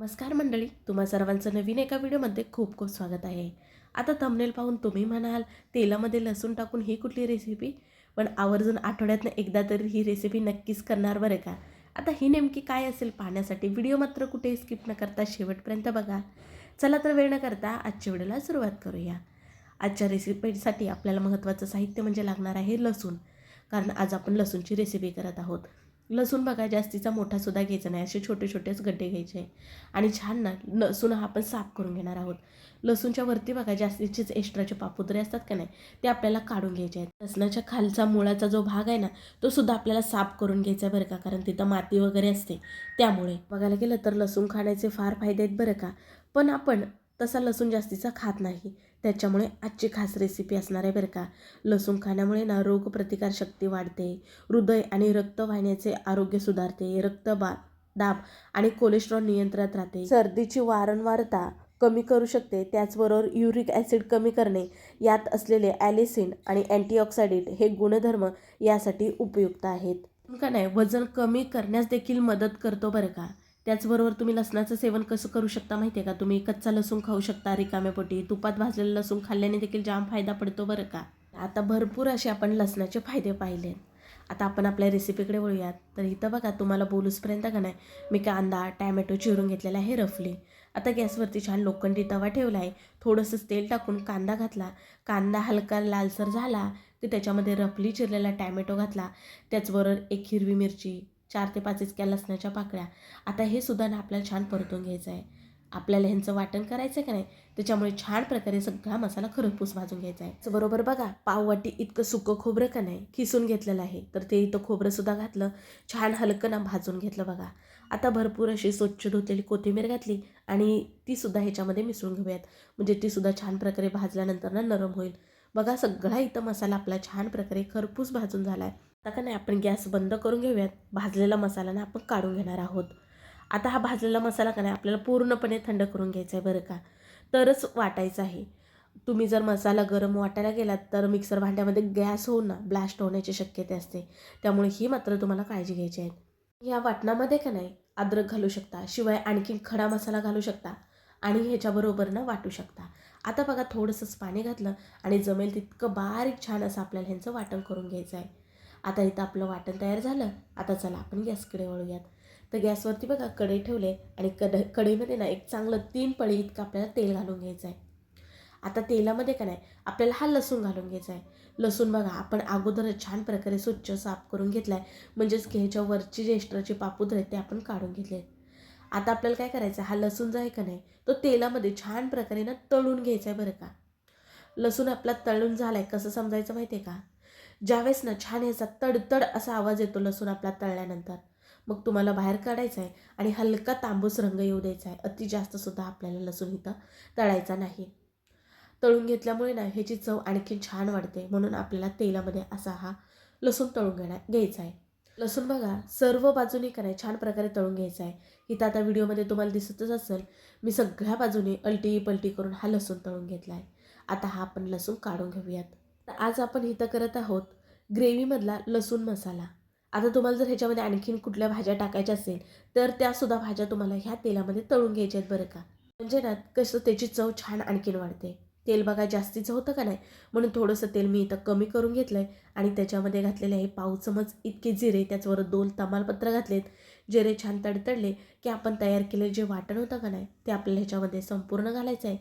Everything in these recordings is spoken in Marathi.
नमस्कार मंडळी तुम्हा सर्वांचं नवीन एका व्हिडिओमध्ये खूप खूप स्वागत आहे. आता थंबनेल पाहून तुम्ही म्हणाल तेलामध्ये लसूण टाकून ही कुठली रेसिपी पण आवर्जून आठवड्यातनं एकदा तरी ही रेसिपी नक्कीच करणार बरं का? आता ही नेमकी काय असेल पाहण्यासाठी व्हिडिओ मात्र कुठेही स्किप न करता शेवटपर्यंत बघा. चला तर वेळ न करता आजच्या व्हिडिओला सुरुवात करूया. आजच्या रेसिपीसाठी आपल्याला महत्त्वाचं साहित्य म्हणजे लागणार आहे लसूण. कारण आज आपण लसूणची रेसिपी करत आहोत. लसूण बघा जास्तीचा मोठा सुद्धा घ्यायचा नाही. असे छोटे छोटेच गड्डे घ्यायचे. आणि छान ना लसूण हा आपण साफ करून घेणार आहोत. लसूणच्या वरती बघा जास्तीचेच एक्स्ट्राचे पापुद्रे असतात का नाही ते आपल्याला काढून घ्यायचे आहेत. लसणाच्या खालचा मुळाचा जो भाग आहे ना तो सुद्धा आपल्याला साफ करून घ्यायचा आहे बरं का कारण तिथं माती वगैरे असते. त्यामुळे बघायला गेलं तर लसूण खाण्याचे फार फायदे आहेत बरं का पण आपण तसा लसूण जास्तीचा खात नाही. त्याच्यामुळे आजची खास रेसिपी असणार आहे बरं का. लसूण खाण्यामुळे ना रोगप्रतिकारशक्ती वाढते. हृदय आणि रक्तवाहिन्याचे आरोग्य सुधारते. रक्तबा दाब आणि कोलेस्ट्रॉल नियंत्रणात राहते. सर्दीची वारंवारता कमी करू शकते. त्याचबरोबर युरिक ॲसिड कमी करणे यात असलेले ॲलिसिन आणि अँटीऑक्सिडेंट हे गुणधर्म यासाठी उपयुक्त आहेत. का नाही? वजन कमी करण्यास देखील मदत करतो बरं का. त्याचबरोबर तुम्ही लसणाचं सेवन कसं करू शकता माहिती आहे का? तुम्ही कच्चा लसूण खाऊ शकता रिकाम्यापोटी. तुपात भाजलेलं लसूण खाल्ल्याने देखील जाम फायदा पडतो बरं का? आता भरपूर असे आपण लसणाचे फायदे पाहिले. आता आपण आपल्या रेसिपीकडे वळूयात. तर इथं बघा तुम्हाला बोलूसपर्यंत का नाही मी कांदा टॅमॅटो चिरून घेतलेला आहे रफली. आता गॅसवरती छान लोखंडी तवा ठेवला आहे थोडंसं तेल टाकून कांदा घातला. कांदा हलका लालसर झाला की त्याच्यामध्ये रफली चिरलेला टॅमॅटो घातला. त्याचबरोबर एक हिरवी मिरची चार ते पाच इतक्या लसणाच्या पाकळ्या. आता हे सुद्धा ना आपल्याला छान परतून घ्यायचं आहे आपल्याला ह्यांचं वाटण करायचं आहे का नाही? त्याच्यामुळे छान प्रकारे सगळा मसाला खरपूस भाजून घ्यायचा आहे बरोबर बघा पाववाटी इतकं सुकं खोबरं का नाही? खिसून घेतलेलं आहे. तर ते इथं खोबरंसुद्धा घातलं छान हलकं ना भाजून घेतलं बघा. आता भरपूर अशी स्वच्छ धुतलेली कोथिंबीर घातली आणि तीसुद्धा ह्याच्यामध्ये मिसळून घेऊयात. म्हणजे तीसुद्धा छान प्रकारे भाजल्यानंतर ना नरम होईल. बघा सगळा इथं मसाला आपला छान प्रकारे खरपूस भाजून झाला आहे आता का नाही आपण गॅस बंद करून घेऊयात? भाजलेला मसाला ना आपण काढून घेणार आहोत. आता हा भाजलेला मसाला का नाही आपल्याला पूर्णपणे थंड करून घ्यायचा आहे बरं का? तरच वाटायचं आहे. तुम्ही जर मसाला गरम वाटायला गेलात तर मिक्सर भांड्यामध्ये गॅस होऊन ना ब्लास्ट होण्याची शक्यता असते. त्यामुळे ही मात्र तुम्हाला काळजी घ्यायची आहे. या वाटणामध्ये का नाही अद्रक घालू शकता शिवाय आणखी खडा मसाला घालू शकता आणि ह्याच्याबरोबर ना वाटू शकता. आता बघा थोडंसंच पाणी घातलं आणि जमेल तितकं बारीक छान असं आपल्याला ह्यांचं वाटण करून घ्यायचं आहे. आता इथं आपलं वाटण तयार झालं. आता चला आपण गॅसकडे वळूयात. तर गॅसवरती बघा कढई ठेवले आणि कढ कढईमध्ये ना एक चांगलं तीन पळी इतकं आपल्याला तेल घालून घ्यायचं आहे. आता तेलामध्ये का नाही आपल्याला हा लसूण घालून घ्यायचा आहे. लसूण बघा आपण अगोदर छान प्रकारे स्वच्छ साफ करून घेतला आहे म्हणजेच की ह्याच्या वरची जे एक्स्ट्राचे पापूद आहेत ते आपण काढून घेतले आता आपल्याला काय करायचं हा लसूण जो आहे का नाही तो तेलामध्ये छान प्रकारे ना तळून घ्यायचा आहे बरं का. लसूण आपला तळून झाला आहे कसं समजायचं माहिती आहे का? ज्यावेळेस ना छान याचा तडतड असा आवाज येतो लसूण आपला तळल्यानंतर मग तुम्हाला बाहेर काढायचा आहे आणि हलका तांबूस रंग येऊ द्यायचा आहे अति जास्त सुद्धा आपल्याला लसूण इथं तळायचा नाही. तळून घेतल्यामुळे ना ह्याची चव आणखी छान वाढते. म्हणून आपल्याला तेलामध्ये असा हा लसूण तळून घेण्या घ्यायचा आहे लसूण बघा सर्व बाजूने कराय छान प्रकारे तळून घ्यायचा आहे इथं आता व्हिडिओमध्ये तुम्हाला दिसतच असेल मी सगळ्या बाजूने अलटी पलटी करून हा लसूण तळून घेतला आहे आता हा आपण लसूण काढून घेऊयात. आज आपण इथं करत आहोत ग्रेव्हीमधला लसूण मसाला. आता तुम्हाला जर ह्याच्यामध्ये आणखीन कुठल्या भाज्या टाकायच्या असेल तर त्यासुद्धा भाज्या तुम्हाला ह्या तेलामध्ये तळून घ्यायच्या आहेत बरं का. म्हणजे ना कसं त्याची चव छान आणखीन वाढते. तेल बघा जास्तीचं होतं का नाही? म्हणून थोडंसं तेल मी इथं कमी करून घेतलं आहे आणि त्याच्यामध्ये घातलेले आहे पाव चमच इतके जिरे त्याचबरोबर दोन तमालपत्र घातलेत. जिरे छान तडतडले की आपण तयार केले जे वाटण होतं का नाही ते आपल्याला ह्याच्यामध्ये संपूर्ण घालायचं आहे.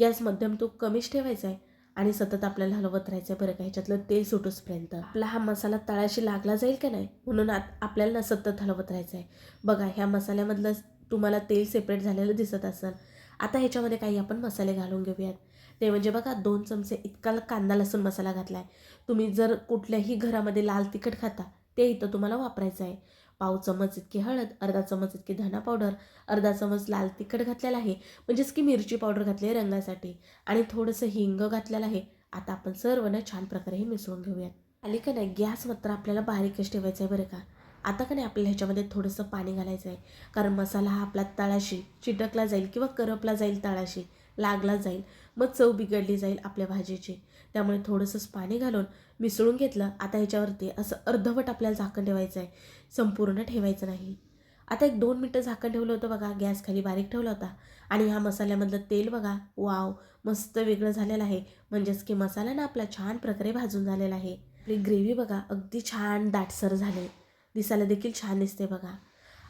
गॅस मध्यम तूप कमीच ठेवायचा आहे. आणि सतत आपल्याला हलवत राहायचं आहे बरं का ह्याच्यातलं तेल सुटूसपर्यंत आपला हा मसाला तळाशी लागला जाईल का नाही? म्हणून आत आपल्याला सतत हलवत राहायचं आहे बघा ह्या मसाल्यामधलं तुम्हाला तेल सेपरेट झालेलं दिसत असेल. आता ह्याच्यामध्ये काही आपण मसाले घालून घेऊयात. ते म्हणजे बघा दोन चमचे इतका कांदा लसूण मसाला घातला आहे तुम्ही जर कुठल्याही घरामध्ये लाल तिखट खाता ते इथं तुम्हाला वापरायचं आहे पाव चमच इतकी हळद अर्धा चमच इतकी धना पावडर अर्धा चमच लाल तिखट घातलेला आहे म्हणजेच की मिरची पावडर घातली आहे रंगासाठी. आणि थोडंसं हिंग घातलेलं आहे. आता आपण सर्व ना छान प्रकारे हे मिसळून घेऊयात. आली का नाही? गॅस मात्र आपल्याला बारीकच ठेवायचा आहे बरं का. आता का नाही आपल्याला ह्याच्यामध्ये थोडंसं पाणी घालायचं आहे. कारण मसाला हा आपला तळाशी चिटकला जाईल किंवा करपला जाईल तळाशी. लागला जाईल. मग चव बिघडली जाईल आपल्या भाजीची. त्यामुळे थोडंसंच पाणी घालून मिसळून घेतलं आता ह्याच्यावरती असं अर्धवट आपल्याला झाकण ठेवायचं आहे. संपूर्ण ठेवायचं नाही. आता एक दोन मिनटं झाकण ठेवलं होतं बघा गॅस खाली बारीक ठेवला होता. आणि ह्या मसाल्यामधलं तेल बघा वाव मस्त वेगळं झालेलं आहे. म्हणजेच की मसाला ना आपला छान प्रकारे भाजून झालेला आहे. आपली ग्रेव्ही बघा अगदी छान दाटसर झाले. दिसायला देखील छान दिसते बघा.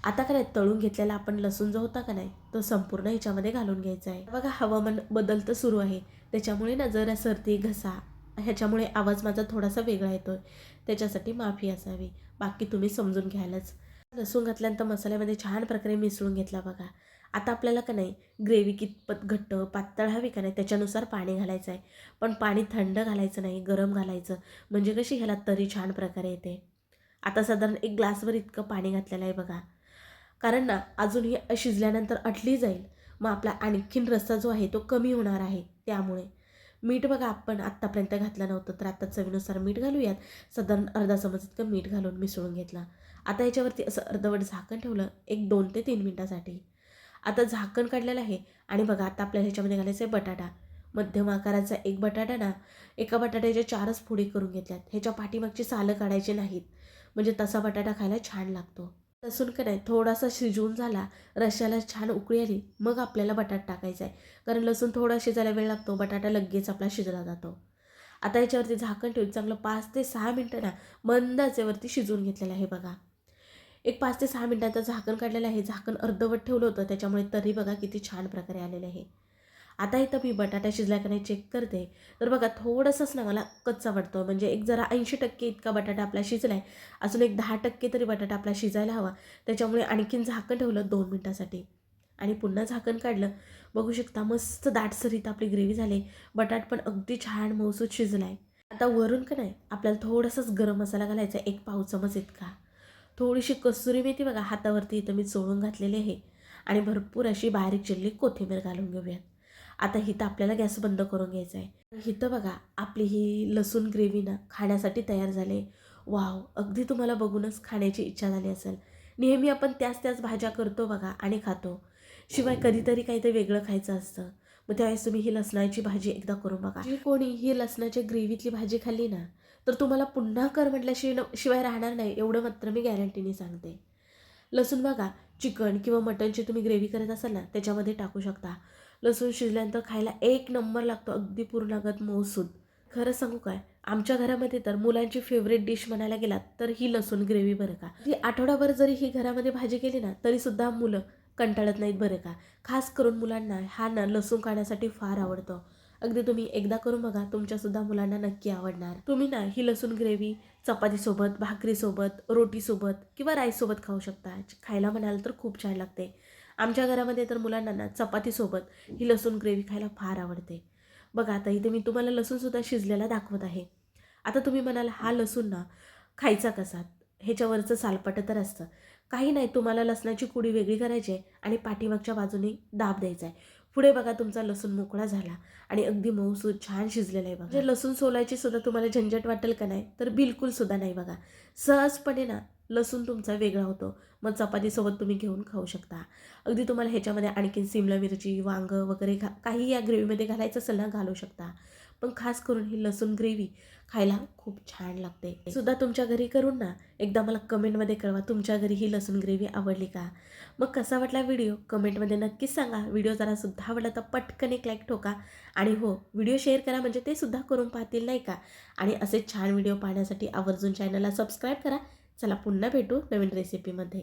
आता काय तळून घेतलेला आपण लसूण जो होता का नाही तो संपूर्ण ह्याच्यामध्ये घालून घ्यायचा आहे. बघा हवामान बदल तर सुरू आहे. त्याच्यामुळे ना जरा सर्दी घसा ह्याच्यामुळे आवाज माझा थोडासा वेगळा येतो त्याच्यासाठी माफी असावी. बाकी तुम्ही समजून घ्यालच. लसूण घातल्यानंतर मसाल्यामध्ये छान प्रकारे मिसळून घेतला बघा. आता आपल्याला का नाही ग्रेव्ही कितपत घट्ट पातळ हवी का नाही त्याच्यानुसार पाणी घालायचं आहे. पण पाणी थंड घालायचं नाही गरम घालायचं. म्हणजे कशी ह्याला तरी छान प्रकारे येते. आता साधारण एक ग्लासवर इतकं पाणी घातलेलं आहे बघा. कारण ना अजून ही शिजल्यानंतर अटली जाईल. मग आपला आणखीन रस्सा जो आहे तो कमी होणार आहे त्यामुळे. मीठ बघा आपण आत्तापर्यंत घातलं नव्हतं तर आत्ता चवीनुसार मीठ घालूयात. साधारण अर्धा चमच इतकं मीठ घालून मिसळून घेतला. आता याच्यावरती असं अर्धवट झाकण ठेवलं एक दोन ते तीन मिनटासाठी. आता झाकण काढलेलं आहे आणि बघा आता आपल्याला ह्याच्यामध्ये घालायचं आहे बटाटा. मध्यम आकाराचा एक बटाटा ना एका बटाट्याच्या चारच फोडी करून घेतल्यात. ह्याच्या पाठीमागची सालं काढायची नाहीत. म्हणजे तसा बटाटा खायला छान लागतो. लसूण का नाही थोडासा शिजवून झाला रश्याला छान उकळी आली मग आपल्याला बटाटा टाकायचा आहे. कारण लसूण थोडा शिजायला वेळ लागतो बटाटा लगेच आपला शिजला जातो. आता याच्यावरती झाकण ठेवून चांगलं पाच ते सहा मिनटं ना मंद आचेवरती शिजवून घेतलेलं आहे बघा. एक पाच ते सहा मिनटाचं झाकण काढलेलं आहे. झाकण अर्धवट ठेवलं होतं त्याच्यामुळे तरी बघा किती छान प्रकारे आलेलं आहे. आता इथं मी बटाटा शिजला का नाही चेक करते. तर बघा थोडंसंच ना मला कच्चा वाटतो म्हणजे एक जरा ऐंशी टक्के इतका बटाटा आपला शिजला आहे अजून एक दहा टक्के तरी बटाटा आपला शिजायला हवा. त्याच्यामुळे आणखीन झाकण ठेवलं दोन मिनटासाठी. आणि पुन्हा झाकण काढलं. बघू शकता मस्त दाटसरीत आपली ग्रेव्ही झाली. बटाट पण अगदी छान मौसूद शिजला आहे आता वरून का नाही आपल्याला थोडासाच गरम मसाला घालायचा एक पाव चमच इतका. थोडीशी कसुरी मेथी बघा हातावरती इथं मी चोळून घातलेली आहे. आणि भरपूर अशी बारीक चिरली कोथिंबीर घालून घेऊयात. आता हिथं आपल्याला गॅस बंद करून घ्यायचा आहे. हिथं बघा आपली ही लसूण ग्रेव्ही ना खाण्यासाठी तयार झाले वाव अगदी तुम्हाला बघूनच खाण्याची इच्छा झाली असेल. नेहमी आपण त्याच त्याच भाज्या करतो बघा आणि खातो. शिवाय कधीतरी काहीतरी वेगळं खायचं असतं. मग त्यावेळेस तुम्ही ही लसणाची भाजी एकदा करून बघा. जी कोणी ही लसणाच्या ग्रेव्हीतली भाजी खाल्ली ना तर तुम्हाला पुन्हा कर म्हटल्याशिवाय शिवाय राहणार नाही एवढं मात्र मी गॅरंटीने सांगते. लसूण बघा चिकन किंवा मटनची तुम्ही ग्रेव्ही करत असाल ना त्याच्यामध्ये टाकू शकता. लसूण शिजल्यानंतर खायला एक नंबर लागतो अगदी पूर्णागत मौसूद. खरं सांगू काय? आमच्या घरामध्ये तर मुलांची फेवरेट डिश म्हणायला गेलात तर ही लसूण ग्रेव्ही बरं का? ती आठवडाभर जरी ही घरामध्ये भाजी केली ना तरीसुद्धा मुलं कंटाळत नाहीत बरं का? खास करून मुलांना हा ना लसूण खाण्यासाठी फार आवडतो. अगदी तुम्ही एकदा करून बघा तुमच्यासुद्धा मुलांना नक्की आवडणार. तुम्ही ना ही लसूण ग्रेव्ही चपातीसोबत भाकरीसोबत रोटीसोबत किंवा राईससोबत खाऊ शकता. खायला म्हणाल तर खूप छान लागते. आमच्या घरामध्ये तर मुलांना ना चपातीसोबत ही लसूण ग्रेव्ही खायला फार आवडते. बघा आता इथे मी तुम्हाला लसूणसुद्धा शिजलेला दाखवत आहे. आता तुम्ही म्हणाल हा लसूण ना खायचा कसा? ह्याच्यावरचं सालपटं तर असतं. काही नाही तुम्हाला लसणाची कुडी वेगळी करायची आहे आणि पाठीमागच्या बाजूने दाब द्यायचा आहे. पुढे बघा तुमचा लसूण मोकळा झाला आणि अगदी मऊसूद छान शिजलेला आहे बघा. म्हणजे लसूण सोलायची सुद्धा तुम्हाला झंझट वाटेल का नाही तर बिलकुल सुद्धा नाही बघा. सहजपणे ना लसूण तुमचा वेगळा होतो. मग चपातीसोबत तुम्ही घेऊन खाऊ शकता. अगदी तुम्हाला ह्याच्यामध्ये आणखीन सिमला मिरची वांगं वगैरे घा काही या ग्रेव्हीमध्ये घालायचं असेल ना घालू शकता. पण खास करून ही लसूण ग्रेव्ही खायला खूप छान लागते. सुद्धा तुमच्या घरी करून ना एकदा मला कमेंटमध्ये कळवा तुमच्या घरी ही लसूण ग्रेव्ही आवडली का? मग कसा वाटला व्हिडिओ? कमेंटमध्ये नक्कीच सांगा. व्हिडिओ जरा सुद्धा आवडला तर पटकन एक लाईक ठोका. आणि हो व्हिडिओ शेअर करा म्हणजे ते सुद्धा करून पाहतील नाही का? आणि असे छान व्हिडिओ पाहण्यासाठी आवर्जून चॅनलला सबस्क्राईब करा. चला पुन्हा भेटू नवीन रेसिपीमध्ये